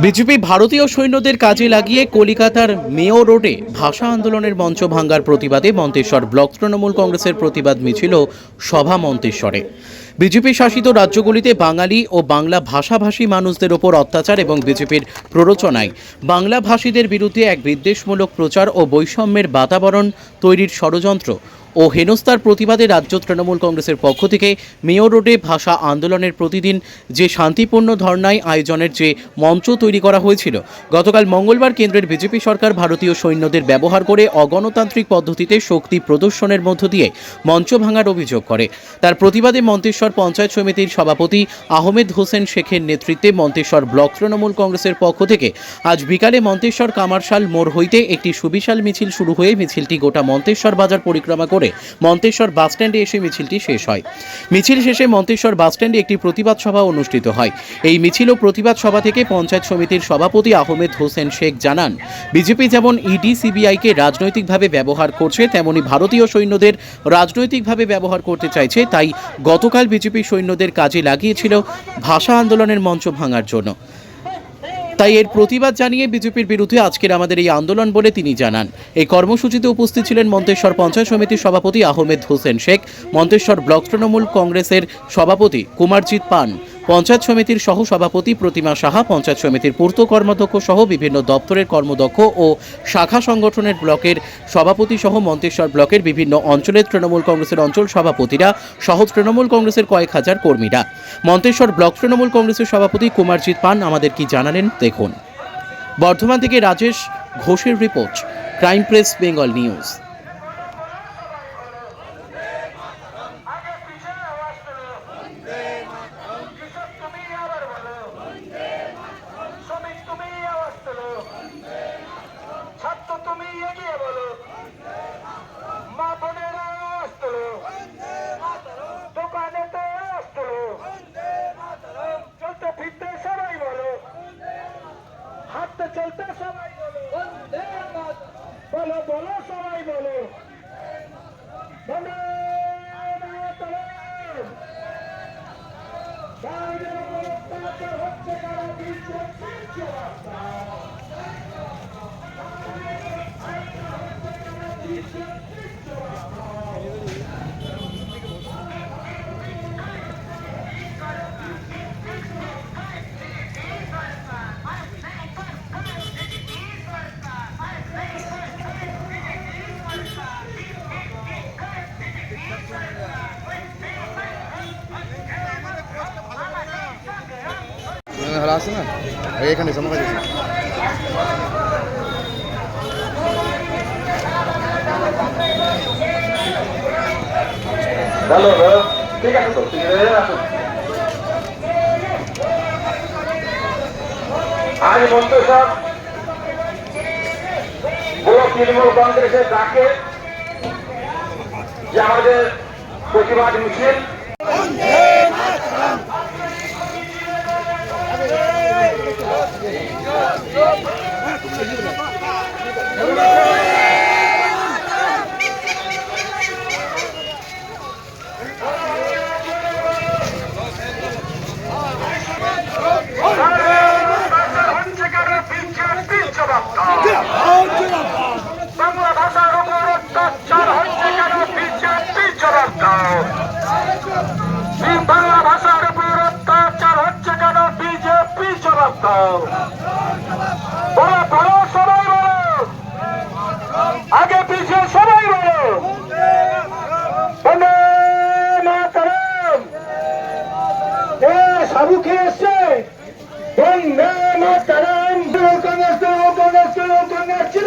BJP ভারতীয় সৈন্যদের কাজে লাগিয়ে কলিকাতার মেয়ো রোডে ভাষা আন্দোলনের মঞ্চ ভাঙ্গার প্রতিবাদে মন্তেশ্বর ব্লক তৃণমূল কংগ্রেসের প্রতিবাদ মিছিল সভা মন্তেশ্বরে। বিজেপি শাসিত রাজ্যগুলিতে বাঙালি ও বাংলা ভাষাভাষী মানুষদের ওপর অত্যাচার এবং বিজেপির প্ররোচনায় বাংলা ভাষীদের বিরুদ্ধে এক বিদ্বেষমূলক প্রচার ও বৈষম্যের বাতাবরণ তৈরির ষড়যন্ত্র ও হেনস্তার প্রতিবাদে রাজ্য তৃণমূল কংগ্রেসের পক্ষ থেকে মেয়র রোডে ভাষা আন্দোলনের প্রতিদিন যে শান্তিপূর্ণ ধর্নায় আয়োজনের যে মঞ্চ তৈরি করা হয়েছিল, গতকাল মঙ্গলবার কেন্দ্রের বিজেপি সরকার ভারতীয় সৈন্যদের ব্যবহার করে অগণতান্ত্রিক পদ্ধতিতে শক্তি প্রদর্শনের মধ্য দিয়ে মঞ্চ ভাঙার অভিযোগ করে। তার প্রতিবাদে মন্তেশ্বর পঞ্চায়েত সমিতির সভাপতি আহমেদ হোসেন শেখের নেতৃত্বে মন্তেশ্বর ব্লক তৃণমূল কংগ্রেসের পক্ষ থেকে আজ বিকালে মন্তেশ্বর কামারশাল মোড় হইতে একটি সুবিশাল মিছিল শুরু হয়ে মিছিলটি গোটা মন্তেশ্বর বাজার পরিক্রমা করে মন্তেশ্বর বাসস্ট্যান্ডে এসে মিছিলটি শেষ হয়। মিছিল শেষে মন্তেশ্বর বাসস্ট্যান্ডে একটি প্রতিবাদ সভা অনুষ্ঠিত হয়। এই মিছিল ও প্রতিবাদ সভা থেকে পঞ্চায়েত সমিতির সভাপতি আহমেদ হোসেন শেখ জানান, বিজেপি যেমন ইডি সিবিআইকে রাজনৈতিকভাবে ব্যবহার করছে, তেমনি ভারতীয় সৈন্যদের রাজনৈতিকভাবে ব্যবহার করতে চাইছে, তাই গতকাল বিজেপি সৈন্যদের কাজে লাগিয়েছিল ভাষা আন্দোলনের মঞ্চ ভাঙার জন্য। তাই এর প্রতিবাদ জানিয়ে বিজেপির বিরুদ্ধে আজকের আমাদের এই আন্দোলন বলে তিনি জানান। এই কর্মসূচিতে উপস্থিত ছিলেন মন্তেশ্বর পঞ্চায়েত সমিতির সভাপতি আহমেদ হোসেন শেখ, মন্তেশ্বর ব্লক তৃণমূল কংগ্রেসের সভাপতি কুমারজিৎ পান। পঞ্চায়েত সমিতির সহ সভাপতি প্রতিমা সাহা, পঞ্চায়েত সমিতির পূর্ত কর্মাধ্যক্ষ সহ বিভিন্ন দপ্তরের কর্মদক্ষ ও শাখা সংগঠনের ব্লকের সভাপতি সহ মন্তেশ্বর ব্লকের বিভিন্ন অঞ্চলের তৃণমূল কংগ্রেসের অঞ্চল সভাপতিরা সহ তৃণমূল কংগ্রেসের কয়েক হাজার কর্মীরা। মন্তেশ্বর ব্লক তৃণমূল কংগ্রেসের সভাপতি কুমারজিৎ পান, আমাদের কি জানালেন দেখুন। বর্ধমান থেকে রাজেশ ঘোষের report, crime press, Bengal news তুমি আবার বলো শ্রমিক তুমি আওয়াজ তোলো ছাত্র তুমি এগিয়ে বলো মা বোনের আওয়াজ তোলো দোকানেতে আওয়াজ তোলো চলতে ফিরতে সবাই বলো হাঁটতে চলতে সবাই বলো বলো বলো সবাই বলো বন্দে মাতরম। বাইরের অবস্থাতে হচ্ছে কারা দিচ্ছে দিচ্ছে রাস্তা। ভালো আছে না। এখানে আমার কাছে হ্যালো ঠিক আছে তো ঠিক আছে আসুন। আজ মন্ত্রসব ব্লক তৃণমূল কংগ্রেসের ডাকে যে আমাদের প্রতিবাদ মিছিল কেন পিছিয়ে পিছিয়ে বাংলা ভাষার উপর অত্যাচার হচ্ছে কেন? পিছিয়ে পিছিয়ে বাংলা ভাষার উপর অত্যাচার হচ্ছে কেন? বিজেপি জবাব দাও বলো বলো সবাই বলো আগে পিছিয়ে সবাই বলো বন্দে মাতরম এ সাবু খেয়ে এসছে বন্দে মাতরম কংগ্রেস কংগ্রেস কংগ্রেস ছিল বাইরের অত্যাচার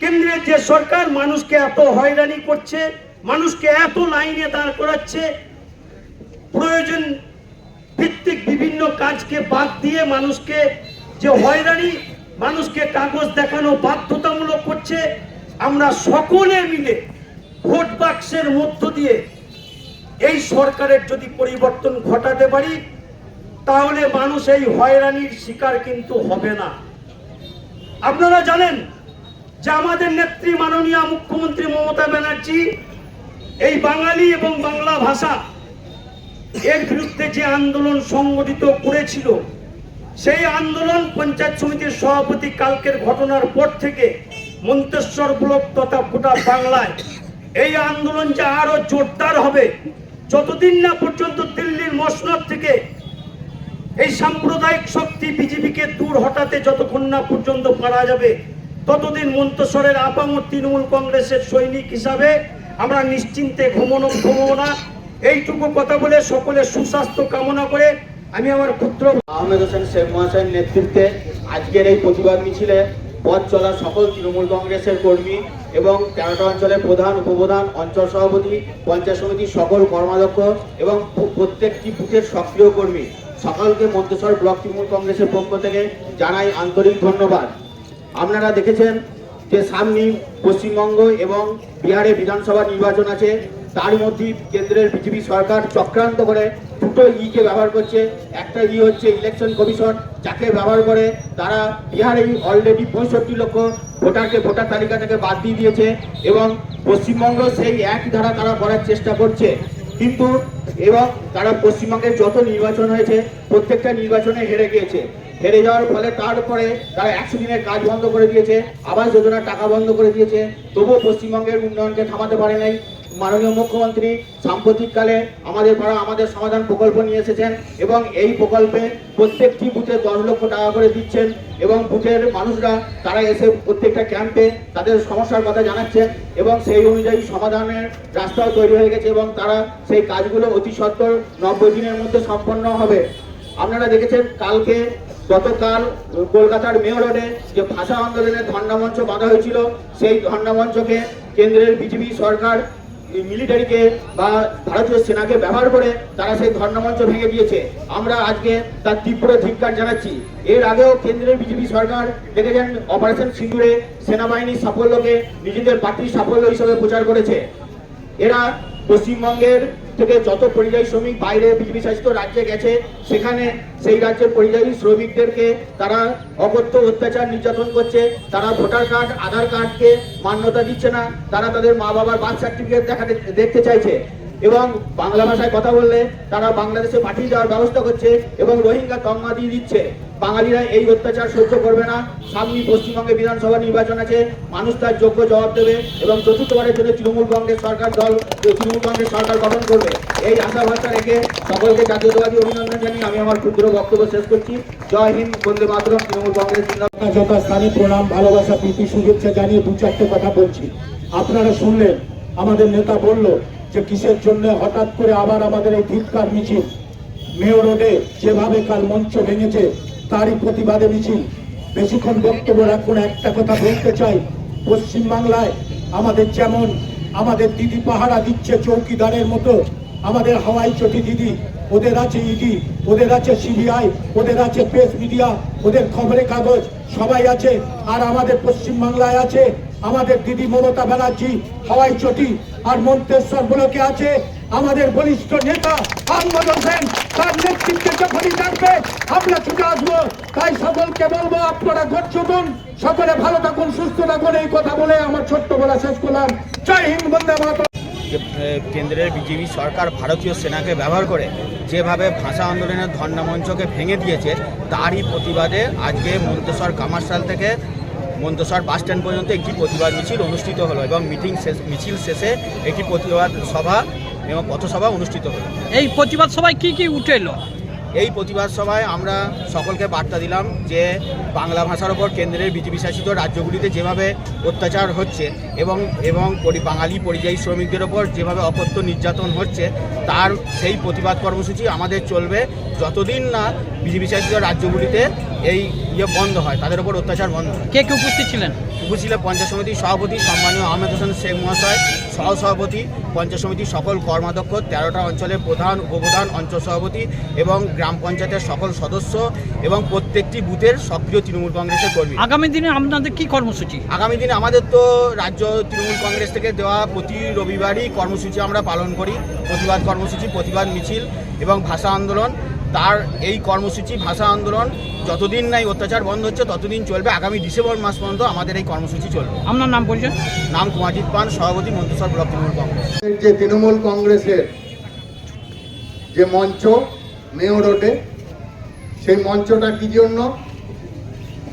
কেন্দ্রের যে সরকার মানুষকে এত হয়রানি করছে, মানুষকে এত লাইনে দাঁড় করাচ্ছে, প্রয়োজন ভিত্তিক বিভিন্ন কাজকে বাদ দিয়ে মানুষকে যে হয়রানি, মানুষকে কাগজ দেখানো বাধ্যতামূলক করছে, আমরা সকলে মিলে ভোট বাক্সের মধ্য দিয়ে এই সরকারের যদি পরিবর্তন ঘটাতে পারি, তাহলে মানুষ এই হয়রানির শিকার কিন্তু হবে না। আপনারা জানেন যে আমাদের নেত্রী মাননীয় মুখ্যমন্ত্রী মমতা ব্যানার্জি, এই বাঙালি এবং বাংলা ভাষা, এর বিরুদ্ধে যে আন্দোলন সংগঠিত করেছিল, সেই আন্দোলন পঞ্চায়েত সমিতির সভাপতি কালকের ঘটনার পর থেকে মন্তেশ্বর ব্লক তথা গোটা বাংলায় এই আন্দোলন যে আরও জোরদার হবে, যতদিন না পর্যন্ত দিল্লির মসনদ থেকে এই সাম্প্রদায়িক শক্তি বিজেপিকে দূর হটাতে যতক্ষণ না পর্যন্ত পারা যাবে ততদিন মন্তসরের আপামর তৃণমূল কংগ্রেসের সৈনিক হিসাবে আমরা নিশ্চিন্তে ঘুমনো, ঘুমবো না? এইটুকু কথা বলে সকলের সুস্বাস্থ্য কামনা করে আমি আমার ক্ষুদ্র আহমেদ হোসেন শেখ মহাশয়ের নেতৃত্বে আজকের এই প্রতিবাদ মিছিলে পথ চলা সকল তৃণমূল কংগ্রেসের কর্মী এবং তেরোটা অঞ্চলের প্রধান, উপপ্রধান, অঞ্চল সভাপতি, পঞ্চায়েত সমিতির সকল কর্মাধ্যক্ষ এবং প্রত্যেকটি বুথের সক্রিয় কর্মী। সকলকে মন্তেশ্বর ব্লক তৃণমূল কংগ্রেসের পক্ষ থেকে জানাই আন্তরিক ধন্যবাদ। আপনারা দেখেছেন যে সামনে পশ্চিমবঙ্গ এবং বিহারে বিধানসভা নির্বাচন আছে, তার মধ্যে কেন্দ্রের বিজেপি সরকার চক্রান্ত করে দুটো ইকে ব্যবহার করছে। একটা ই হচ্ছে ইলেকশন কমিশন যাকে ব্যবহার করে তারা বিহারে অলরেডি পঁয়ষট্টি লক্ষ ভোটারকে ভোটার তালিকা থেকে বাদ দিয়ে দিয়েছে এবং পশ্চিমবঙ্গ সেই একই ধারা তারা করার চেষ্টা করছে। কিন্তু এবং তারা পশ্চিমবঙ্গের যত নির্বাচন হয়েছে, প্রত্যেকটা নির্বাচনে হেরে গিয়েছে। হেরে যাওয়ার ফলে তারপরে তারা একশো দিনের কাজ বন্ধ করে দিয়েছে, আবাস যোজনার টাকা বন্ধ করে দিয়েছে। তবুও পশ্চিমবঙ্গের উন্নয়নকে থামাতে পারে নাই। মাননীয় মুখ্যমন্ত্রী সাম্প্রতিককালে আমাদের পাড়া আমাদের সমাধান প্রকল্প নিয়ে এসেছেন এবং এই প্রকল্পে প্রত্যেকটি বুথে দশ লক্ষ টাকা করে দিচ্ছেন এবং বুথের মানুষরা, তারা এসে প্রত্যেকটা ক্যাম্পে তাদের সমস্যার কথা জানাচ্ছেন এবং সেই অনুযায়ী সমাধানের রাস্তাও তৈরি হয়ে গেছে এবং তারা সেই কাজগুলো অতি সত্তর নব্বই দিনের মধ্যে সম্পন্ন হবে। আপনারা দেখেছেন কালকে গতকাল কলকাতার মেয়র রোডে যে ভাষা আন্দোলনের ধর্ণামঞ্চ বাঁধা হয়েছিল, সেই ধর্ণামঞ্চকে কেন্দ্রের বিজেপি সরকার মিলিটারিকে বা ভারতীয় সেনাকে ব্যবহার করে তারা সেই ধর্ণামঞ্চ ভেঙে দিয়েছে। আমরা আজকে তার তীব্র ধিক্কার জানাচ্ছি। এর আগেও কেন্দ্রের বিজেপি সরকার দেখেছেন অপারেশন সিন্দুরে সেনাবাহিনীর সাফল্যকে নিজেদের পার্টির সাফল্য হিসেবে প্রচার করেছে। এরা পশ্চিমবঙ্গের থেকে যত পরিযায়ী শ্রমিক বাইরে শাসিত রাজ্যে গেছে, সেখানে সেই রাজ্যের পরিযায়ী শ্রমিকদেরকে তারা অকথ্য অত্যাচার নির্যাতন করছে, তারা ভোটার কার্ড, আধার কার্ডকে মান্যতা দিচ্ছে না, তারা তাদের মা বাবার বার্থ সার্টিফিকেট দেখাতে, দেখতে চাইছে। এবং বাংলা ভাষায় কথা বললে তারা বাংলাদেশে পাঠিয়ে দেওয়ার ব্যবস্থা করছে এবং রোহিঙ্গা তম্মা দিয়ে দিচ্ছে। বাঙালিরা এই অত্যাচার সহ্য করবে না। সামনে পশ্চিমবঙ্গে বিধানসভা নির্বাচন আছে। মানুষ তার যোগ্য জবাব দেবে এবং চতুর্থবারের জন্য তৃণমূল কংগ্রেস সরকার দল, তৃণমূল কংগ্রেস সরকার গঠন করবে। এই আশা ভরসা রেখে সকলকে জাতীয়তাবাদী অভিনন্দন জানিয়ে আমি আমার ক্ষুদ্র বক্তব্য শেষ করছি। জয় হিন্দ, বন্দে মাতরম, তৃণমূল কংগ্রেস প্রণাম, ভালোবাসা, প্রীতি, শুভেচ্ছা জানিয়ে দু চারটে কথা বলছি। আপনারা শুনলেন, আমাদের নেতা বলল যে কিসের জন্য হঠাৎ করে আবার আমাদের এই ধিৎকার মিছিল? মেয়র রোডে যেভাবে কাল মঞ্চ ভেঙেছে তারই প্রতিবাদে মিছিল। বেশিক্ষণ বক্তব্য রাখুন একটা কথা বলতে চাই। পশ্চিমবাংলায় আমাদের যেমন আমাদের দিদি পাহারা দিচ্ছে চৌকিদারের মতো, আমাদের হাওয়াই চটি দিদি, ওদের আছে ইডি, ওদের আছে সিবিআই, ওদের আছে প্রেস মিডিয়া, ওদের খবরের কাগজ, সবাই আছে, আর আমাদের পশ্চিম বাংলায় আছে, আমাদের দিদি মমতা ব্যানার্জি, হাওয়াই চটি, আর মন্তেশ্বর ব্লকে আছে আমাদের বলিষ্ঠ নেতা আহমদ হোসেন তার নেতৃত্বে যখনই থাকবে আমরা ছুটে আসব। তাই সকলকে বলব আপনারা দিন সকলে ভালো থাকুন সুস্থ থাকুন। এই কথা বলে আমার ছোট্ট বলা শেষ করলাম। জয় হিন্দ বন্দে এ, কেন্দ্রের বিজেপি সরকার ভারতীয় সেনাকে ব্যবহার করে যেভাবে ভাষা আন্দোলনের ধর্ণামঞ্চকে ভেঙে দিয়েছে তারই প্রতিবাদে আজকে মন্তেশ্বর কামারশাল থেকে মন্তেশ্বর বাস স্ট্যান্ড পর্যন্ত একটি প্রতিবাদ মিছিল অনুষ্ঠিত হলো এবং মিটিং শেষ মিছিল শেষে একটি প্রতিবাদ সভা এবং পথসভা অনুষ্ঠিত হলো। এই প্রতিবাদ সভায় কি কি উঠে এলো? এই প্রতিবাদ সভায় আমরা সকলকে বার্তা দিলাম যে বাংলা ভাষার ওপর কেন্দ্রের বিজেপি শাসিত রাজ্যগুলিতে যেভাবে অত্যাচার হচ্ছে এবং এবং বাঙালি পরিযায়ী শ্রমিকদের ওপর যেভাবে অকথ্য নির্যাতন হচ্ছে তার সেই প্রতিবাদ কর্মসূচি আমাদের চলবে যতদিন না বিজেপি শাসিত রাজ্যগুলিতে এই ইয়ে বন্ধ হয় তাদের ওপর অত্যাচার বন্ধ হয়। কে কে উপস্থিত ছিলেন? উপস্থিত পঞ্চায়েত সমিতির সভাপতি সম্মানীয় আহমেদ হোসেন শেখ মহাশয় সহসভাপতি পঞ্চায়েত সমিতির সকল কর্মাধ্যক্ষ তেরোটা অঞ্চলের প্রধান উপপ্রধান অঞ্চল সভাপতি এবং গ্রাম পঞ্চায়েতের সকল সদস্য এবং প্রত্যেকটি বুথের সক্রিয় তৃণমূল কংগ্রেসের কর্মী। আগামী দিনে আপনাদের কি কর্মসূচি? আগামী দিনে আমাদের তো রাজ্য তৃণমূল কংগ্রেস থেকে দেওয়া প্রতি রবিবারই কর্মসূচি আমরা পালন করি প্রতিবাদ কর্মসূচি প্রতিবাদ মিছিল এবং ভাষা আন্দোলন। তার এই কর্মসূচি ভাষা আন্দোলন যতদিন নাই অত্যাচার বন্ধ হচ্ছে ততদিন চলবে। আগামী ডিসেম্বর মাস পর্যন্ত আমাদের এই কর্মসূচি চলবে। আপনার নাম পরিচয়? নাম কুমাজিৎ পান সভাপতি মন্ত্রিসর ব্লক তৃণমূল কংগ্রেস। যে তৃণমূল কংগ্রেসের যে মঞ্চ মেয়র রোডে সেই মঞ্চটা কি জন্য?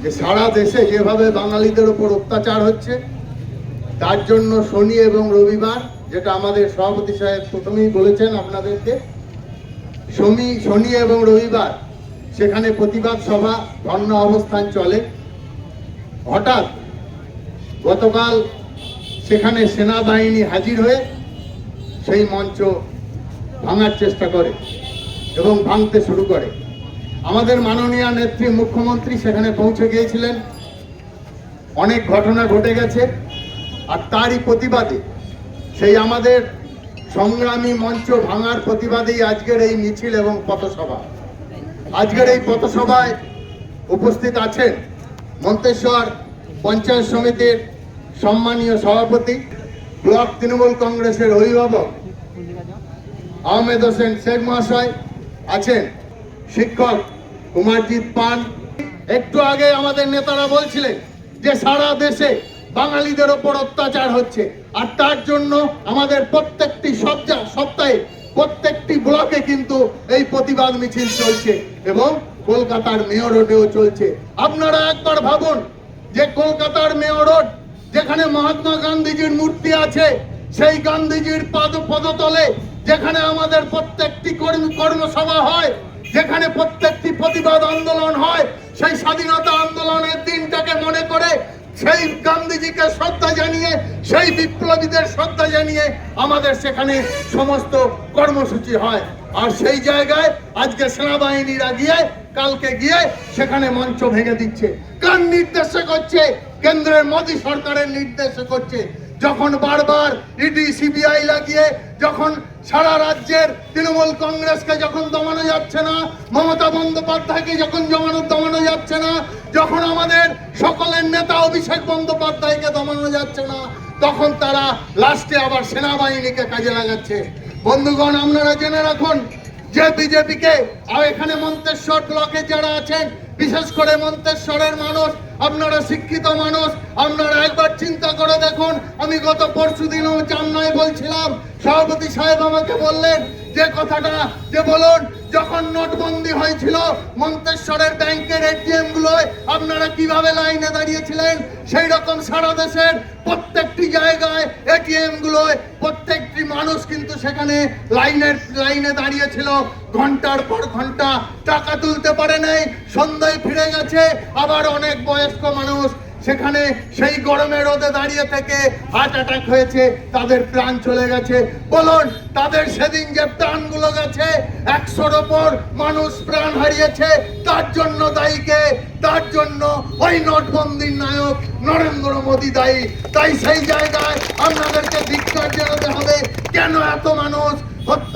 যে সারা দেশে যেভাবে বাঙালিদের উপর অত্যাচার হচ্ছে তার জন্য শনি এবং রবিবার যেটা আমাদের সভাপতি সাহেব প্রথমেই বলেছেন আপনাদেরকে শনি শনি এবং রবিবার সেখানে প্রতিবাদ সভা ধর্ণা অবস্থান চলে। হঠাৎ গতকাল সেখানে সেনাবাহিনী হাজির হয়ে সেই মঞ্চ ভাঙার চেষ্টা করে এবং ভাঙতে শুরু করে। আমাদের মাননীয় নেত্রী মুখ্যমন্ত্রী সেখানে পৌঁছে গিয়েছিলেন। অনেক ঘটনা ঘটে গেছে, আর তারই প্রতিবাদে সেই আমাদের সংগ্রামী মঞ্চ ভাঙার প্রতিবাদেই আজকের এই মিছিল এবং পথসভা। আজকের এই পথসভায় উপস্থিত আছেন মন্তেশ্বর পঞ্চায়েত সমিতির সম্মানীয় সভাপতি, ব্লক তৃণমূল কংগ্রেসের অভিভাবক আহমেদ হোসেন শেখ মহাশয়, আছেন শিক্ষক কুমারজিৎ পান। একটু আগে আমাদের নেতারা বলছিলেন যে সারা দেশে বাঙালিদের ওপর অত্যাচার হচ্ছে। আর তার জন্য আমাদের প্রত্যেকটি সপ্তাহ প্রত্যেকটি ব্লকে কিন্তু এই প্রতিবাদ মিছিল চলছে এবং কলকাতার মেয়র রোডেও চলছে। আপনারা একবার ভাবুন যে কলকাতার মেয়র রোড যেখানে মহাত্মা গান্ধীজির মূর্তি আছে, সেই গান্ধীজির পদ পদতলে যেখানে আমাদের প্রত্যেকটি কর্ম- কর্মসভা হয়, যেখানে প্রত্যেকটি প্রতিবাদ আন্দোলন হয়, সেই স্বাধীনতা আন্দোলনের দিনটাকে মনে করে সেই গান্ধীজিকে শ্রদ্ধা জানিয়ে, সেই বিপ্লবীদের শ্রদ্ধা জানিয়ে আমাদের সেখানে সমস্ত কর্মসূচি হয়। আর সেই জায়গায় আজকে সেনাবাহিনীরা গিয়ে, কালকে গিয়ে সেখানে মঞ্চ ভেঙে দিচ্ছে। কার নির্দেশে করছে? কেন্দ্রের মোদী সরকারের নির্দেশে করছে। যখন বারবার ইডি সিবিআই লাগিয়ে, যখন সারা রাজ্যের তৃণমূল কংগ্রেসকে যখন দমানো যাচ্ছে না, মমতা বন্দ্যোপাধ্যায়কে যখন জমানো দমানো যাচ্ছে না, যখন আমাদের সকলের নেতা অভিষেক বন্দ্যোপাধ্যায়কে দমানো যাচ্ছে না, তখন তারা লাস্টে আবার সেনাবাহিনীকে কাজে লাগাচ্ছে। বন্ধুগণ, আপনারা জেনে রাখুন যে বিজেপিকে আর এখানে মন্তেশ্বর ব্লকে যারা আছেন, বিশেষ করে মন্তেশ্বরের মানুষ আপনারা শিক্ষিত মানুষ, আপনারা একবার চিন্তা করে দেখুন। আমি গত পরশু দিনও চান্নাই বলছিলাম, সভাপতি সাহেব আমাকে বললেন যে কথাটা যে বলুন, যখন নোটবন্দি হয়েছিল মন্তেশ্বরের ব্যাংকের এটিএম গুলোয় আপনারা কীভাবে লাইনে দাঁড়িয়েছিলেন? সেই রকম সারা দেশের প্রত্যেকটি জায়গায় এটিএম গুলোয় প্রত্যেকটি মানুষ কিন্তু সেখানে লাইনের, লাইনে দাঁড়িয়েছিল। ঘণ্টার পর ঘণ্টা টাকা তুলতে পারে নাই, সন্ধ্যায় ফিরে গেছে, আবার অনেক বয়স্ক মানুষ সেখানে সেই গরমে রোদে দাঁড়িয়ে থেকে হার্ট অ্যাটাক হয়েছে, তাদের প্রাণ চলে গেছে। বলুন, তাদের সেদিন যে প্রাণগুলো গেছে, একশোর ওপর মানুষ প্রাণ হারিয়েছে, তার জন্য দায়ীকে তার জন্য ওই নোটবন্দির নায়ক নরেন্দ্র মোদী দায়ী। তাই সেই জায়গায় আপনাদেরকে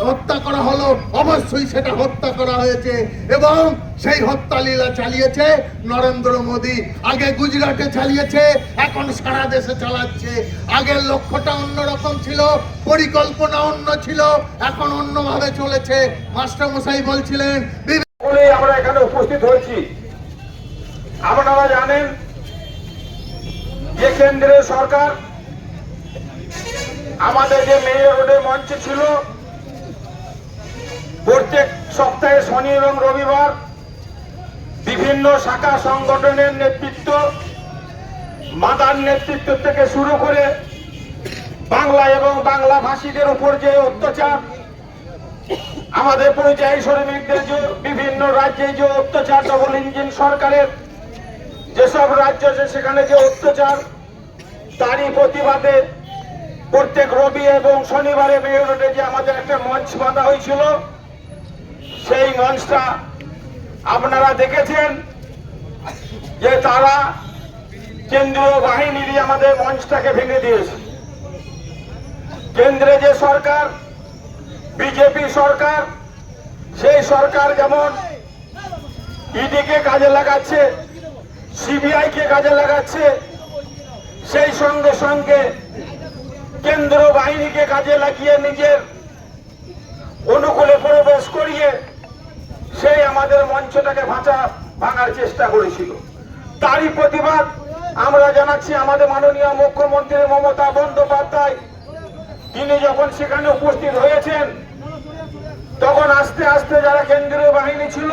হত্যা- করা হলো। অবশ্যই সেটা হত্যা করা হয়েছে এবং সেই হত্যা লীলা চালিয়েছে নরেন্দ্র মোদী। আগে গুজরাটে চালিয়েছে, এখন সারা দেশে চালাচ্ছে। আগের লক্ষ্যটা অন্যরকম ছিল, পরিকল্পনা অন্য ছিল, এখন অন্যভাবে চলেছে। মাস্টারমশাই বলছিলেন আমরা এখানে উপস্থিত হয়েছি। আপনারা জানেন যে কেন্দ্রের সরকার আমাদের যে মেয়র রোডের মঞ্চ ছিল প্রত্যেক সপ্তাহে শনি এবং রবিবার বিভিন্ন শাখা সংগঠনের নেতৃত্ব, মাদার নেতৃত্ব থেকে শুরু করে বাংলা এবং বাংলা ভাষীদের উপর যে অত্যাচার, আমাদের পরিযায়ী শ্রমিকদের যে বিভিন্ন রাজ্যে যে অত্যাচার ডবল ইঞ্জিন সরকারের যেসব রাজ্য আছে সেখানে যে অত্যাচার, তারই প্রতিবাদে প্রত্যেক রবি এবং শনিবারে মেয়র রোডে যে আমাদের একটা মঞ্চ বাঁধা হয়েছিল সেই মঞ্চটা আপনারা দেখেছেন যে তারা কেন্দ্রীয় বাহিনীরই আমাদের মঞ্চটাকে ভেঙে দিয়েছে। কেন্দ্রে যে সরকার, বিজেপি সরকার, সেই সরকার যেমন ইডিকে কাজে লাগাচ্ছে সিবিআই কে কাজে লাগাচ্ছে, সেই সঙ্গে সঙ্গে কেন্দ্র বাহিনীকে কাজে লাগিয়ে নিজের অনুকূলে প্রবেশ করিয়ে সেই আমাদের মঞ্চটাকে ভাঁচা ভাঙার চেষ্টা করেছিল। তারই প্রতিবাদ আমরা জানাচ্ছি আমাদের মাননীয় মুখ্যমন্ত্রী মমতা বন্দ্যোপাধ্যায়। তিনি যখন সেখানে উপস্থিত হয়েছেন, তখন আস্তে আস্তে যারা কেন্দ্রীয় বাহিনী ছিল,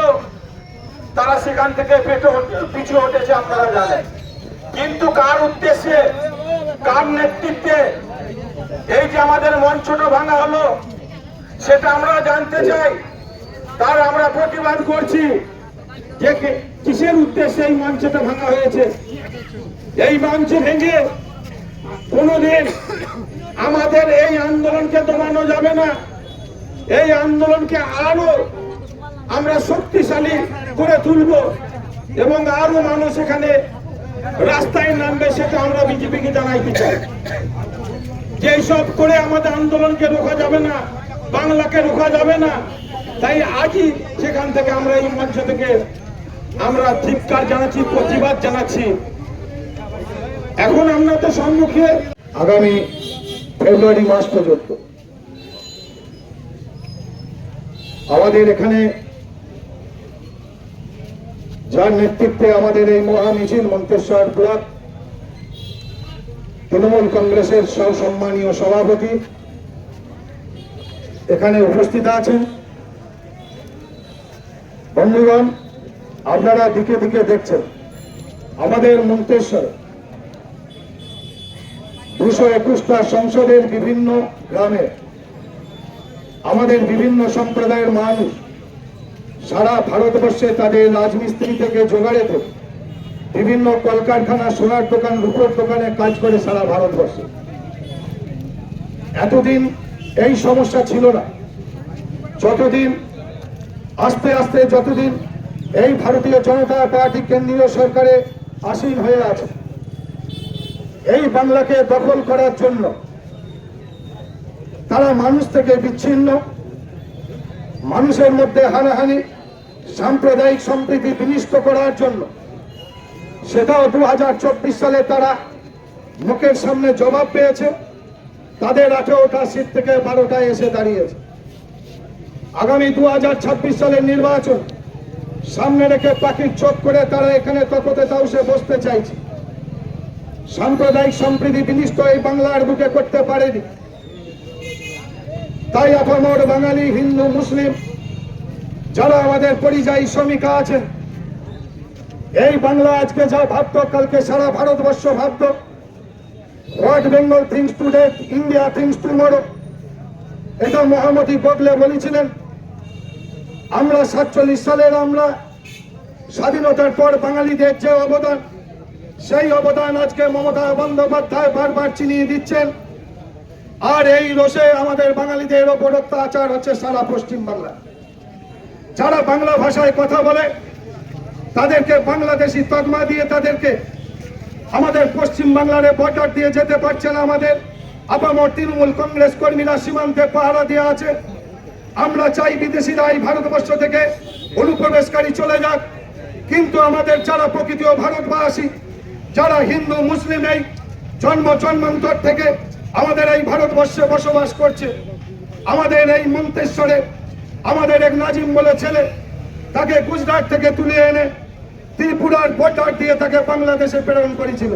তারা সেখান থেকে পেটো পিছু হটেছে আপনারা জানেন। কিন্তু কার উদ্দেশ্যে, কার নেতৃত্বে এই যে আমাদের মঞ্চটা ভাঙা হলো, সেটা আমরা জানতে চাই। তার আমরা প্রতিবাদ করছি। যে কিসের উদ্দেশ্যে এই মঞ্চটা ভাঙা হয়েছে? এই মঞ্চ ভেঙে কোনোদিন আমাদের এই আন্দোলনকে দমানো যাবে না। এই আন্দোলনকে আরও আমরা শক্তিশালী করে তুলব এবং আরও মানুষ এখানে রাস্তায় নামবে সেটা আমরা বিজেপিকে জানাইতে চাই। যে সব করে আমাদের আন্দোলনকে রোকা যাবে না, বাংলাকে রোকা যাবে না তাই আজই সেখান থেকে আমরা এই মঞ্চ থেকে আমরা ধিক্কার জানাচ্ছি, প্রতিবাদ জানাচ্ছি। এখন আমরা তো সম্মুখে আগামী ফেব্রুয়ারি মাস পর্যন্ত আমাদের এখানে যার নেতৃত্বে আমাদের এই মহা মিছিল মন্তেশ্বর ব্লক, তৃণমূল কংগ্রেসের সসম্মানীয় সভাপতি এখানে উপস্থিত আছেন। বন্ধুগণ, আপনারা দিকে দিকে দেখছেন, আমাদের মন্তেশ্বরে। দুশো একুশটা সংসদের বিভিন্ন গ্রামে আমাদের বিভিন্ন সম্প্রদায়ের মানুষ সারা ভারতবর্ষে তাদের রাজমিস্ত্রি থেকে জোগাড়ে থেকে বিভিন্ন কলকারখানা, সোনার দোকান, রূপোর দোকানে কাজ করে সারা ভারতবর্ষে। এতদিন এই সমস্যা ছিল না। যতদিন আস্তে আস্তে যতদিন এই ভারতীয় জনতা পার্টি কেন্দ্রীয় সরকারে আসীন হয়ে আছে, এই বাংলাকে দখল করার জন্য তারা মানুষ থেকে বিচ্ছিন্ন, মানুষের মধ্যে হানাহানি, সাম্প্রদায়িক সম্প্রীতি বিনিষ্ট করার জন্য। সেটাও দু হাজার চব্বিশ সালে তারা মুখের সামনে জবাব পেয়েছে, তাদের আঠেরোটা সিট থেকে বারোটায় এসে দাঁড়িয়েছে। আগামী দু হাজার ছাব্বিশ সালের নির্বাচন। সামনে রেখে পাখির চোখ করে তারা এখানে তকতে তাউসে বসতে চাইছে। সাম্প্রদায়িক সম্প্রীতি বিনিষ্ট এই বাংলার বুকে করতে পারেনি। তাই আপামর বাঙালি, হিন্দু, মুসলিম, যারা আমাদের পরিযায়ী শ্রমিকা আছেন, এই বাংলা আজকে যা ভাবত, কালকে সারা ভারতবর্ষ ভাবত। What Bengal thinks today India thinks tomorrow এটা মহামতি বদলে বলেছিলেন। আমরা সাতচল্লিশ সালের আমরা স্বাধীনতার পর বাঙালিদের যে অবদান, সেই অবদান আজকে মমতা বন্দ্যোপাধ্যায় বারবার চিনিয়ে দিচ্ছেন। আর এই রোষে আমাদের বাঙালিদের ওপর অত্যাচার হচ্ছে সারা পশ্চিম বাংলা যারা বাংলা ভাষায় কথা বলে, তাদেরকে বাংলাদেশি তকমা দিয়ে তাদেরকে আমাদের পশ্চিম বাংলার বর্ডার দিয়ে যেতে পারছে না আমাদের। আপামর তৃণমূল কংগ্রেস কর্মীরা সীমান্তে পাহারা দিয়ে আছে। আমরা চাই বিদেশিরা এই ভারতবর্ষ থেকে অনুপ্রবেশকারী চলে যাক। কিন্তু আমাদের যারা প্রকৃত ভারতবাসী, যারা হিন্দু, মুসলিম এই জন্ম জন্মান্তর থেকে আমাদের এই ভারতবর্ষে বসবাস করছে, আমাদের এই মন্তেশ্বরে, আমাদের এক নাজিম বলে ছেলে, তাকে গুজরাট থেকে তুলে এনে ত্রিপুরার বর্ডার দিয়ে তাকে বাংলাদেশে প্রেরণ করেছিল।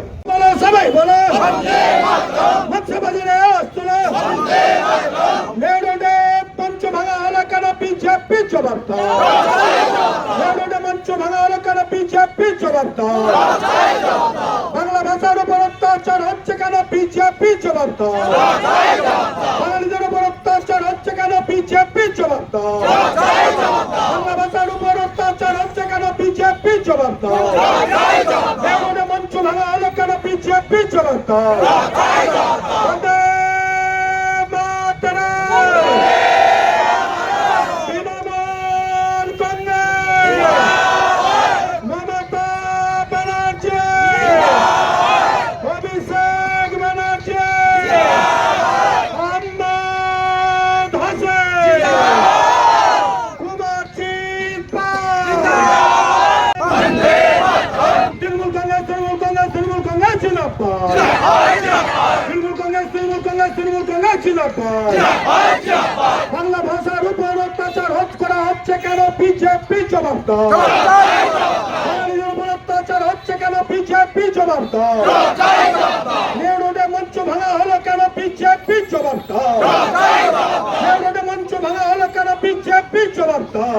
বলো ভাষার উপর অত্যাচার হচ্ছে কেন বিজেপি জবাব দাও বাঙালিদের উপর অত্যাচার হচ্ছে কেন বিজেপি জবাব দাও জবাব দাও বন্দে মাতরম তৃণমূল কংগ্রেস মমতা ব্যানার্জি অভিষেক ব্যানার্জি আহমদ হোসেন কুমার জিন্দাবাদ তৃণমূল কংগ্রেস তৃণমূল কংগ্রেস তৃণমূল কংগ্রেস, জিন্দাবাদ। বাংলা ভাষার উপর অত্যাচার হচ্ছে করা হচ্ছে কেন? বিজেপি জবাব দাও। অত্যাচার হচ্ছে কেন? বিজেপি জবাব দাও। রোডে মঞ্চ ভাঙা হলো কেন? বিজেপি জবাব দাও। রোডে মঞ্চ ভাঙা হলো কেন? বিজেপি জবাব দাও।